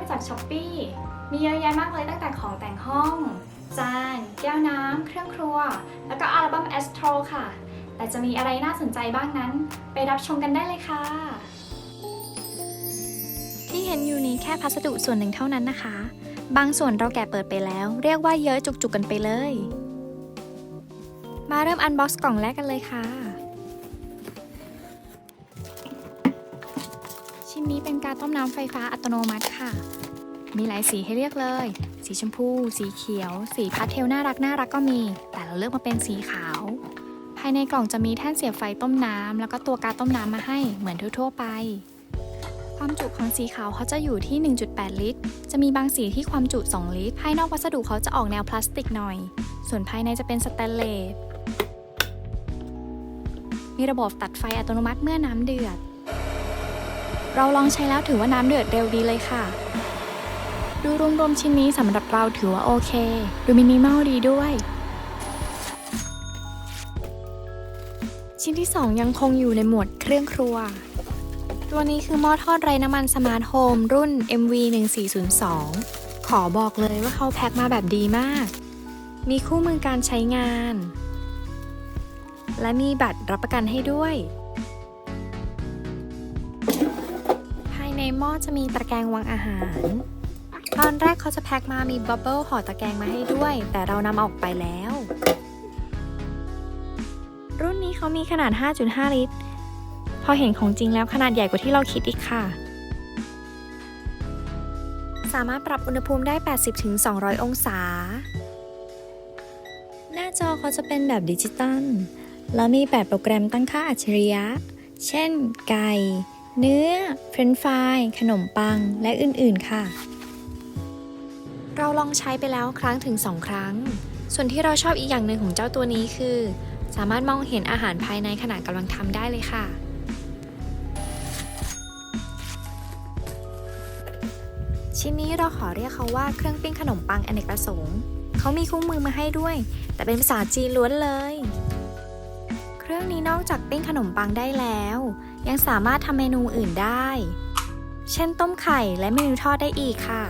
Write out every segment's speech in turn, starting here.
มาจากช้อปปีมีเยอะแยะมากเลยตั้งแต่ของแต่งห้อง จาน แก้วน้ำ เครื่องครัว แล้วก็อัลบั้ม Astro ค่ะ แต่จะมีอะไรน่าสนใจบ้างนั้น ไปรับชมกันได้เลยค่ะ ที่เห็นอยู่นี้แค่พัสดุส่วนหนึ่งเท่านั้นนะคะ บางส่วนเราแกะเปิดไปแล้ว เรียกว่าเยอะจุกๆกันไปเลย มาเริ่มอันบ็อกซ์กล่องแรกกันเลยค่ะ ชิ้นนี้เป็นการต้มน้ำไฟฟ้าอัตโนมัติค่ะ มีหลายสีให้เลือกเลย สีชมพู สีเขียว สีพาสเทลน่ารักน่ารักก็มี แต่เราเลือกมาเป็นสีขาว ภายในกล่องจะมีแท่นเสียบไฟต้มน้ำแล้วก็ตัวการต้มน้ำมาให้เหมือนทั่วๆไป ความจุของสีขาวเขาจะอยู่ที่ 1.8 ลิตร จะมีบางสีที่ความจุ 2 ลิตร ภายนอกวัสดุเขาจะออกแนวพลาสติกหน่อย ส่วนภายในจะเป็นสแตนเลส มีระบบตัดไฟอัตโนมัติเมื่อน้ำเดือด เราลองใช้แล้วถือว่าน้ำเดือดเร็วดีเลยค่ะ ดูรวมๆชิ้นนี้สำหรับเราถือว่าโอเค ดูมินิมอลดีด้วย ชิ้นที่ 2 ยังคงอยู่ในหมวดเครื่องครัว ตัวนี้คือหม้อทอดไร้น้ำมันสมาร์ทโฮมรุ่น MV 1402ขอบอกเลยว่าเขาแพ็คมาแบบดีมาก มีคู่มือการใช้งาน และมีบัตรรับประกันให้ด้วย หม้อจะมีตะแกรงวางอาหาร ตอนแรกเขาจะแพ็คมามีบับเบิลห่อตะแกรงมาให้ด้วย แต่เรานำออกไปแล้ว รุ่นนี้เขามีขนาด 5.5 ลิตร พอเห็นของจริงแล้วขนาดใหญ่กว่าที่เราคิดอีกค่ะ สามารถปรับอุณหภูมิได้ 80-200 องศา หน้าจอเขาจะเป็นแบบดิจิตอลแล้วมี8โปรแกรมตั้งค่าอัจฉริยะ เช่นไก่ เนื้อ เฟรนช์ฟราย ขนมปัง และอื่นๆ ค่ะ เราลองใช้ไปแล้วครั้งถึง 2 ครั้ง ส่วนที่เราชอบอีกอย่างหนึ่งของเจ้าตัวนี้คือ สามารถมองเห็นอาหารภายในขณะกำลังทำได้เลยค่ะ ชิ้นนี้เราขอเรียกเขาว่าเครื่องปิ้งขนมปังอเนกประสงค์ เขามีคู่มือมาให้ด้วย แต่เป็นภาษาจีนล้วนเลย เครื่องนี้นอกจากปิ้งขนมปังได้แล้ว ยังสามารถทำเมนูอื่นได้ เช่นต้มไข่และเมนูทอดได้อีกค่ะ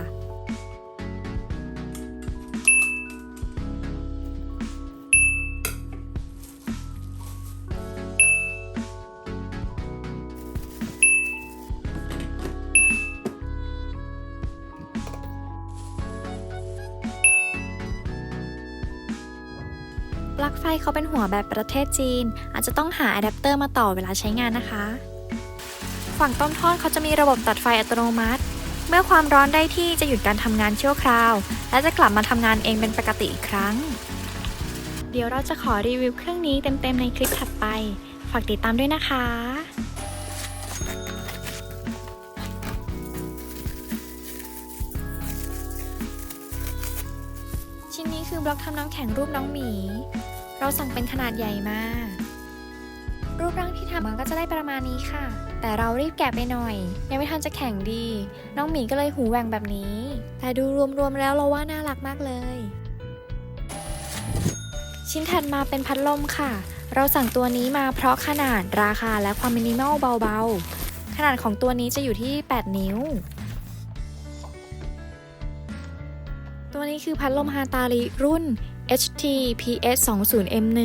เขาเป็นหัวแบบประเทศจีน อาจจะต้องหาอะแดปเตอร์มาต่อเวลาใช้งานนะคะ ฝั่งต้นทอดเขาจะมีระบบตัดไฟอัตโนมัติ เมื่อความร้อนได้ที่จะหยุดการทำงานชั่วคราว และจะกลับมาทำงานเองเป็นปกติอีกครั้ง เดี๋ยวเราจะขอรีวิวเครื่องนี้เต็มๆในคลิปถัดไป ฝากติดตามด้วยนะคะชิ้นนี้คือบล็อกทำน้ำแข็งรูปน้องหมี เราสั่งเป็นขนาดใหญ่มากรูปร่างที่ทำมันก็จะได้ประมาณนี้ค่ะ แต่เรารีบแกะไปหน่อย ยังไม่ทันจะแข็งดี น้องหมีก็เลยหูแหว่งแบบนี้ แต่ดูรวมๆแล้วเราว่าน่ารักมากเลย ชิ้นถัดมาเป็นพัดลมค่ะ เราสั่งตัวนี้มาเพราะขนาดราคาและความมินิมอลเบาๆ ขนาดของตัวนี้จะอยู่ที่ 8 นิ้วตัวนี้คือพัดลมฮาตาริรุ่น HT PS 2 0 M1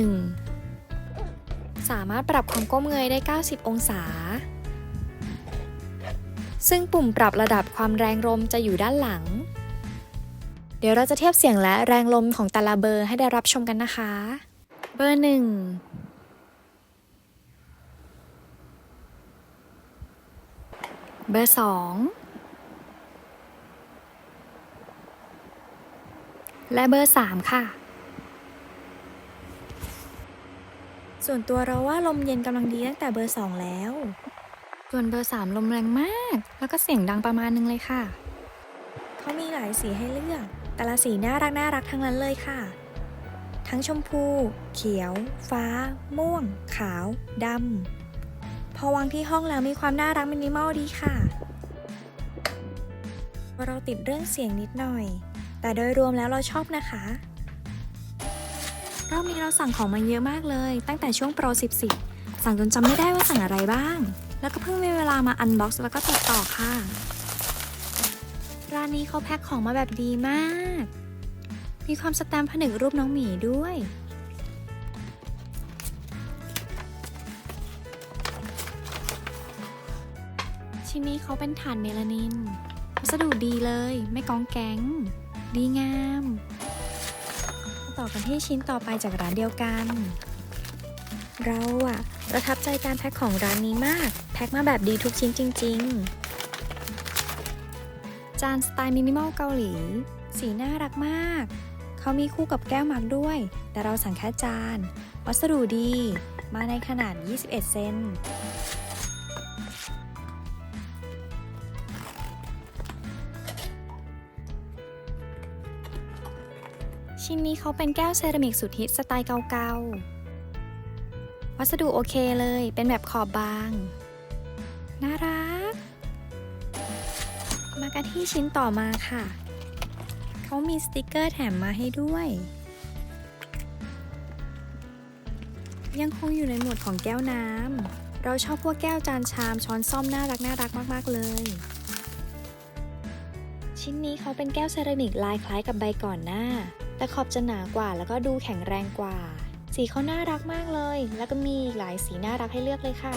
สามารถปรับความก้มเงยได้ 90 องศา ซึ่งปุ่มปรับระดับความแรงลมจะอยู่ด้านหลัง เดี๋ยวเราจะเทียบเสียงและแรงลมของแต่ละเบอร์ให้ได้รับชมกันนะคะ เบอร์หนึ่งเบอร์สองและเบอร์3ค่ะ ส่วนตัวเราว่าลมเย็นกำลังดีตั้งแต่เบอร์2แล้ว ส่วนเบอร์3ลมแรงมาก แล้วก็เสียงดังประมาณนึงเลยค่ะ เขามีหลายสีให้เลือก แต่ละสีน่ารักน่ารักทั้งนั้นเลยค่ะ ทั้งชมพู เขียว ฟ้า ม่วง ขาวดำพอวางที่ห้องแล้วมีความน่ารักมินิมอลดีค่ะ เราติดเรื่องเสียงนิดหน่อย แต่โดยรวมแล้วเราชอบนะคะ รอบนี้เราสั่งของมาเยอะมากเลย ตั้งแต่ช่วงโปร10 10สั่งจนจำไม่ได้ว่าสั่งอะไรบ้าง แล้วก็เพิ่งมีเวลามาอันบ็อกซ์แล้วก็ตัดต่อค่ะ ร้านนี้เขาแพ็คของมาแบบดีมาก มีความสแตมป์ผนึกรูปน้องหมีด้วย ชิ้นนี้เขาเป็นฐานเมลานิน วัสดุดีเลย ไม่กองแก๊ง ดีงาม ต่อกันที่ชิ้นต่อไปจากร้านเดียวกัน เราอะประทับใจการแพ็คของร้านนี้มาก แพ็คมาแบบดีทุกชิ้นจริง ๆ จานสไตล์มินิมอลเกาหลี สีน่ารักมาก เขามีคู่กับแก้วมักด้วย แต่เราสั่งแค่จาน วัสดุดี มาในขนาด 21 เซน ชิ้นนี้เขาเป็นแก้วเซรามิกสุดฮิตสไตล์เก่าๆ วัสดุโอเคเลย เป็นแบบขอบบาง น่ารัก มากันที่ชิ้นต่อมาค่ะ เขามีสติกเกอร์แถมมาให้ด้วย ยังคงอยู่ในหมวดของแก้วน้ำ เราชอบพวกแก้วจานชามช้อนซ่อมน่ารักน่ารักมากๆเลยชิ้นนี้เขาเป็นแก้วเซรามิกลายคล้ายกับใบก่อนหน้า แต่ขอบจะหนากว่าแล้วก็ดูแข็งแรงกว่า สีเขาน่ารักมากเลย แล้วก็มีหลายสีน่ารักให้เลือกเลยค่ะ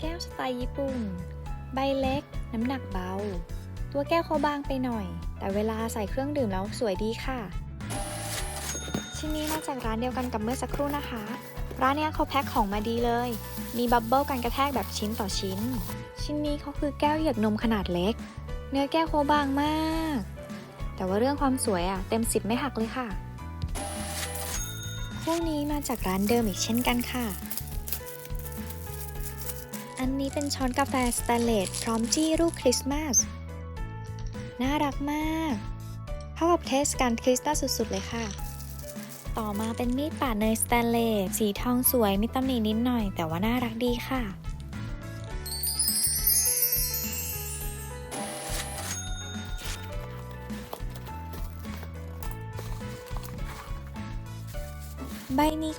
แก้วสไตล์ญี่ปุ่น ใบเล็ก น้ำหนักเบา ตัวแก้วเขาบางไปหน่อย แต่เวลาใส่เครื่องดื่มแล้วสวยดีค่ะ ชิ้นนี้มาจากร้านเดียวกันกับเมื่อสักครู่นะคะ ร้านนี้เขาแพ็คของมาดีเลย มีบับเบิลกันกระแทกแบบชิ้นต่อชิ้น ชิ้นนี้เขาคือแก้วเหยือกนมขนาดเล็ก เนื้อแก้วเขาบางมาก แต่ว่าเรื่องความสวยอะเต็มสิบไม่หักเลยค่ะ คู่นี้มาจากร้านเดิมอีกเช่นกันค่ะ อันนี้เป็นช้อนกาแฟสแตนเลสพร้อมจี้รูปคริสต์มาส น่ารักมาก เข้ากับเทศกาลคริสต์มาสสุด ๆ เลยค่ะต่อมาเป็นมีดปาดเนยสแตนเลสสีทองสวยมีตำหนินิดหน่อย แต่ว่าน่ารักดีค่ะ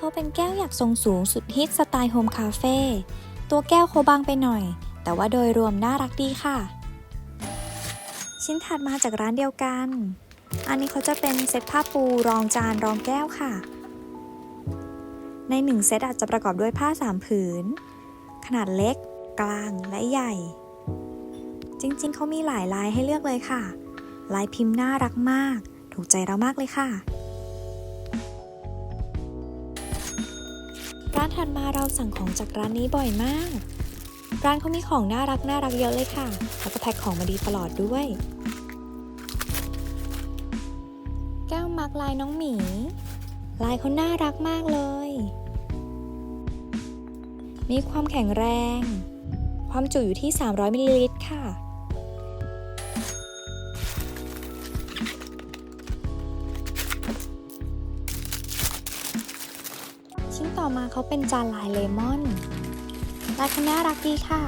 เขาเป็นแก้วอยากทรงสูงสุดฮิตสไตล์โฮมคาเฟ่ ตัวแก้วเขาบางไปหน่อย แต่ว่าโดยรวมน่ารักดีค่ะ ชิ้นถัดมาจากร้านเดียวกัน อันนี้เขาจะเป็นเซตผ้าปูรองจานรองแก้วค่ะ ในหนึ่งเซตอาจจะประกอบด้วยผ้าสามผืน ขนาดเล็ก กลางและใหญ่ จริงๆ เขามีหลายลายให้เลือกเลยค่ะ ลายพิมพ์น่ารักมาก ถูกใจเรามากเลยค่ะานถัดมาเราสั่งของจากร้านนี้บ่อยมาก ร้านเขามีของน่ารักน่ารักเยอะเลยค่ะ แล้วก็แพ็คของมาดีตลอดด้วย แก้วมักลายน้องหมี ลายเขาน่ารักมากเลย มีความแข็งแรง ความจุอยู่ที่ 300มิลลิลิตรค่ะ เขาเป็นจานลายเลมอนลายเขาน่ารักดีค่ะ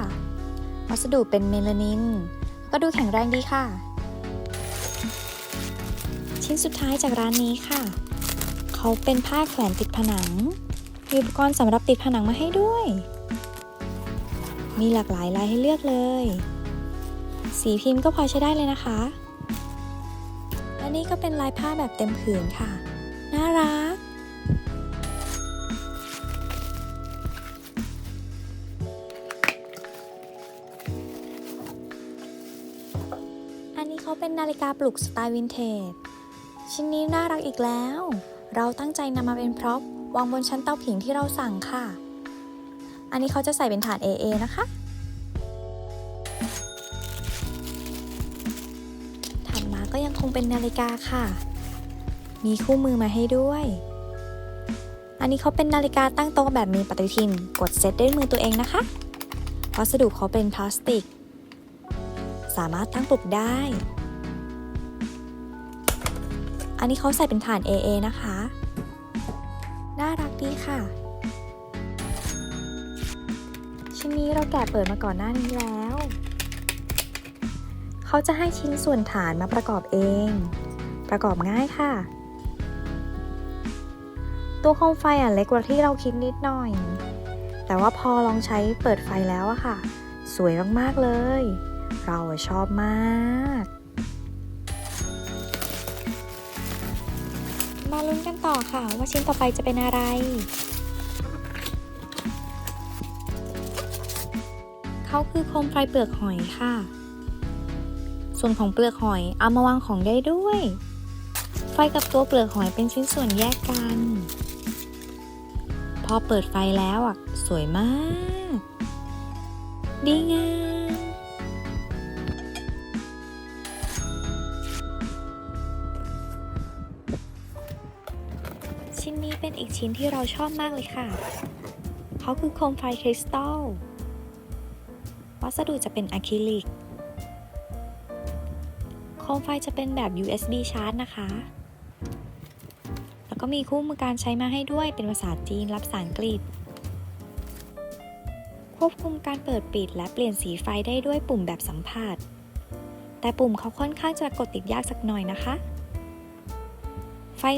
วัสดุเป็นเมลานิน ก็ดูแข็งแรงดีค่ะ ชิ้นสุดท้ายจากร้านนี้ค่ะ เขาเป็นผ้าแขวนติดผนัง มีอุปกรณ์สำหรับติดผนังมาให้ด้วย มีหลากหลายลายให้เลือกเลย สีพิมพ์ก็พอใช้ได้เลยนะคะ และนี่ก็เป็นลายผ้าแบบเต็มผืนค่ะ น่ารัก นาเป็นนาฬิกาปลุกสไตล์วินเทจ ชิ้นนี้น่ารักอีกแล้ว เราตั้งใจนำมาเป็นพร็อพวางบนชั้นเตาผิงที่เราสั่งค่ะ อันนี้เขาจะใส่เป็นถาด AA นะคะ ถัดมาก็ยังคงเป็นนาฬิกาค่ะ มีคู่มือมาให้ด้วย อันนี้เขาเป็นนาฬิกาตั้งโต๊ะแบบมีปฏิทิน กดเซตด้วยมือตัวเองนะคะ วัสดุเขาเป็นพลาสติก สามารถตั้งปลุกได้ อันนี้เขาใส่เป็นฐาน AA นะคะ น่ารักดีค่ะ ชิ้นนี้เราแกะเปิดมาก่อนหน้านี้แล้ว เขาจะให้ชิ้นส่วนฐานมาประกอบเอง ประกอบง่ายค่ะ ตัวโคมไฟอะเล็กกว่าที่เราคิดนิดหน่อย แต่ว่าพอลองใช้เปิดไฟแล้วอะค่ะ สวยมาก ๆ เลย เราชอบมาก ต่อค่ะว่าชิ้นต่อไปจะเป็นอะไร เขาคือโคมไฟเปลือกหอยค่ะ ส่วนของเปลือกหอยเอามาวางของได้ด้วย ไฟกับตัวเปลือกหอยเป็นชิ้นส่วนแยกกัน พอเปิดไฟแล้วอะ สวยมาก ดีงาม เป็นอีกชิ้นที่เราชอบมากเลยค่ะ เขาคือโคมไฟคริสตัล วัสดุจะเป็นอะคริลิก โคมไฟจะเป็นแบบ USB ชาร์จนะคะ แล้วก็มีคู่มือการใช้มาให้ด้วยเป็นภาษาจีนและภาษาอังกฤษ ควบคุมการเปิดปิดและเปลี่ยนสีไฟได้ด้วยปุ่มแบบสัมผัส แต่ปุ่มเขาค่อนข้างจะกดติดยากสักหน่อยนะคะ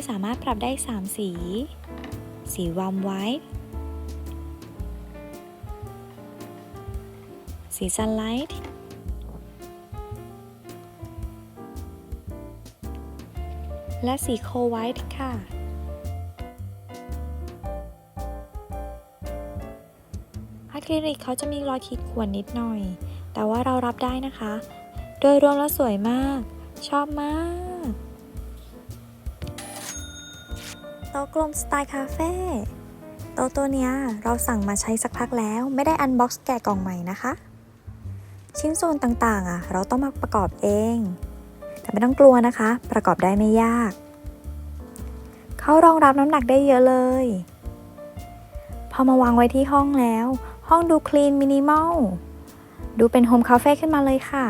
สามารถปรับได้ 3 สี สีวอร์มไวท์สีซันไลท์และสีโคไวท์ค่ะอะคริลิกเขาจะมีรอยขีดข่วนนิดหน่อย แต่ว่าเรารับได้นะคะ โดยรวมแล้วสวยมาก ชอบมาก ต๊ะกลมสไตล์คาเฟ่โต๊ะตัวเนี้ยเราสั่งมาใช้สักพักแล้ว ไม่ได้อันบ็อกซ์แกะกล่องใหม่นะคะ ชิ้นส่วนต่างๆอะเราต้องมาประกอบเอง แต่ไม่ต้องกลัวนะคะ ประกอบได้ไม่ยาก เขารองรับน้ำหนักได้เยอะเลย พอมาวางไว้ที่ห้องแล้ว ห้องดูคลีนมินิมอลดูเป็นโฮมคาเฟ่ขึ้นมาเลยค่ะ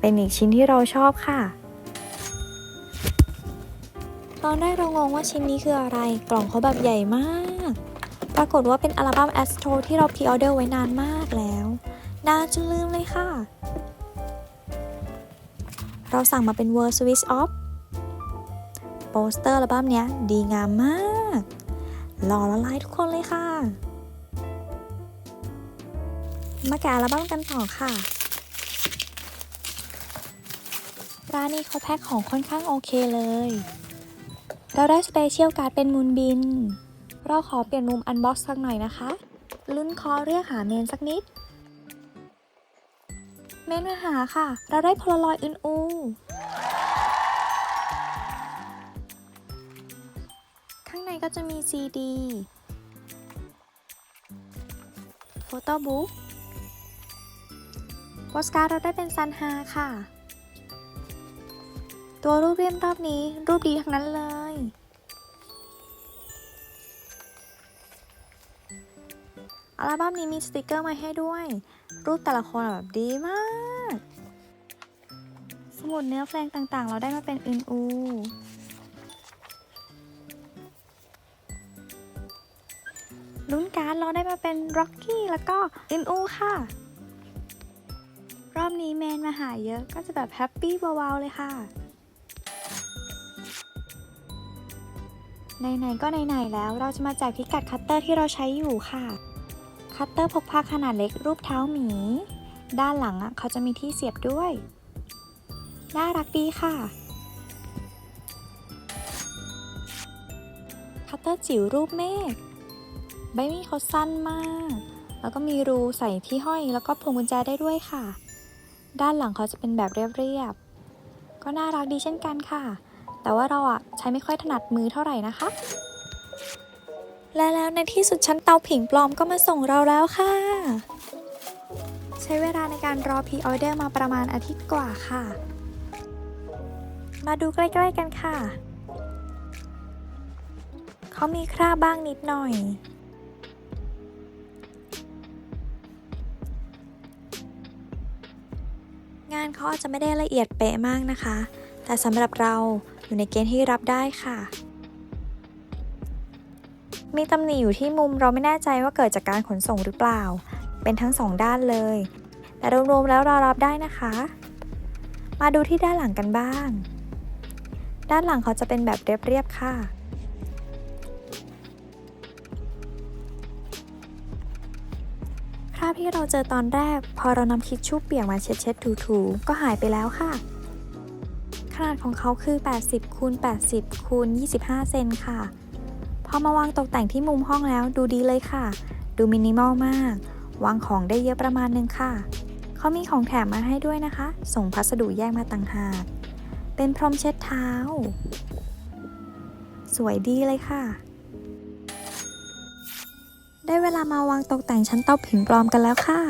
เป็นอีกชิ้นที่เราชอบค่ะ ตอนแรกเรางงว่าชิ้นนี้คืออะไร กล่องเขาแบบใหญ่มาก ปรากฏว่าเป็นอัลบั้ม Astro ที่เราพรีออเดอร์ไว้นานมากแล้วนานจนลืมเลยค่ะ เราสั่งมาเป็น World Switch Off โปสเตอร์อัลบั้มเนี้ยดีงามมากหล่อละลายทุกคนเลยค่ะ มาแกะอัลบั้มกันต่อค่ะ ร้านนี้เขาแพ็คของค่อนข้างโอเคเลย เราได้สเปเชียลการ์ดเป็นมูลบิน เราขอเปลี่ยนมุมอันบ็อกซ์สักหน่อยนะคะ ลุ้นคอเรียกหาเมนสักนิด เมนมาหาค่ะ เราได้พลลอยอื่นอู ข้างในก็จะมีซีดีโฟโต้บุ๊กโปสการ์ดเราได้เป็นซันฮาค่ะ ตัวรูปเรียมรอบนี้ รูปดีทั้งนั้นเลย อัลบั้มนี้มีสติกเกอร์มาให้ด้วย รูปแต่ละคนแบบดีมาก สมุดเนื้อเพลงต่างๆ เราได้มาเป็นอึนอูลุ้นการ์ดเราได้มาเป็นร็อกกี้แล้วก็อึนอูค่ะ รอบนี้แมนมาหาเยอะก็จะแบบแฮปปี้เบาๆเลยค่ะ ไหนๆก็ไหนๆแล้วเราจะมาแจกพิกัดคัตเตอร์ที่เราใช้อยู่ค่ะ คัตเตอร์พกพาขนาดเล็กรูปเท้าหมี ด้านหลังอะเขาจะมีที่เสียบด้วย น่ารักดีค่ะ คัตเตอร์จิ๋วรูปเมฆใบมีดเขาสั้นมาก แล้วก็มีรูใส่ที่ห้อยแล้วก็พวงกุญแจได้ด้วยค่ะ ด้านหลังเขาจะเป็นแบบเรียบๆ ก็น่ารักดีเช่นกันค่ะ แต่ว่าเราอะใช้ไม่ค่อยถนัดมือเท่าไหร่นะคะ และแล้วในที่สุดชั้นเตาผิงปลอมก็มาส่งเราแล้วค่ะ ใช้เวลาในการรอพีออเดอร์มาประมาณอาทิตย์กว่าค่ะ มาดูใกล้ๆกันค่ะ เขามีคราบบ้างนิดหน่อยงานเขาอาจจะไม่ได้ละเอียดเป๊ะมากนะคะ แต่สำหรับเราอยู่ในเกณฑ์ที่รับได้ค่ะ มีตำหนิอยู่ที่มุมเราไม่แน่ใจว่าเกิดจากการขนส่งหรือเปล่า เป็นทั้งสองด้านเลย แต่รวมๆแล้วเรารับได้นะคะ มาดูที่ด้านหลังกันบ้าง ด้านหลังเขาจะเป็นแบบเรียบๆค่ะคราบที่เราเจอตอนแรก พอเรานำทิชชู่เปียกมาเช็ดๆถูๆก็หายไปแล้วค่ะ นาดของเขาคือ 80คูณ80คูณ25 เซนค่ะ พอมาวางตกแต่งที่มุมห้องแล้วดูดีเลยค่ะ ดูมินิมอลมาก วางของได้เยอะประมาณนึงค่ะ เขามีของแถมมาให้ด้วยนะคะ ส่งพัสดุแยกมาต่างหาก เป็นพรมเช็ดเท้า สวยดีเลยค่ะ ได้เวลามาวางตกแต่งชั้นเตาผิงปลอมกันแล้วค่ะ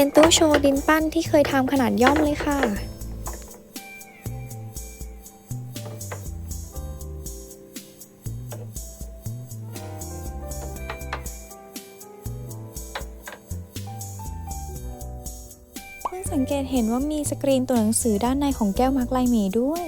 เป็นตู้โชว์ดินปั้นที่เคยทำขนาดย่อมเลยค่ะสังเกตเห็นว่ามีสกรีนตัวหนังสือด้านในของแก้วมาร์กลายหมีด้วย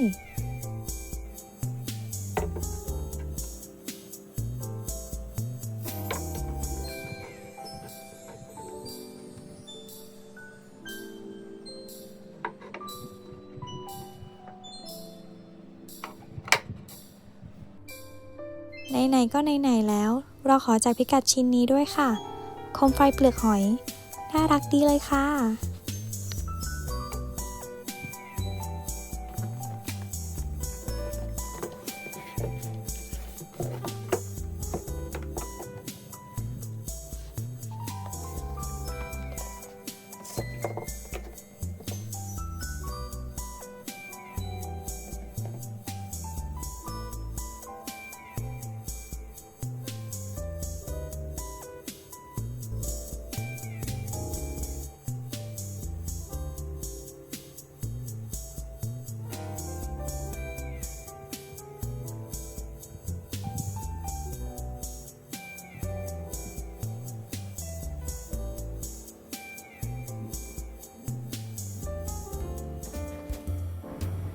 ไหนๆก็ไหนๆแล้ว เราขอจากพิกัดชิ้นนี้ด้วยค่ะ โคมไฟเปลือกหอย น่ารักดีเลยค่ะ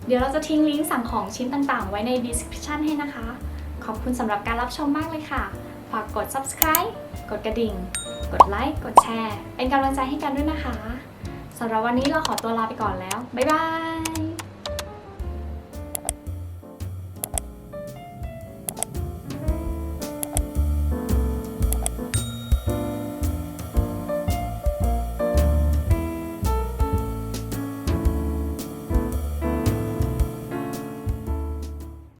เดี๋ยวเราจะทิ้งลิงก์สั่งของชิ้นต่างๆ ไว้ใน description ให้นะคะ ขอบคุณสำหรับการรับชมมากเลยค่ะ ฝากกด subscribe กดกระดิ่ง กดไลค์ กดแชร์ เป็นกำลังใจให้กันด้วยนะคะ สำหรับวันนี้เราขอตัวลาไปก่อนแล้ว บ๊ายบาย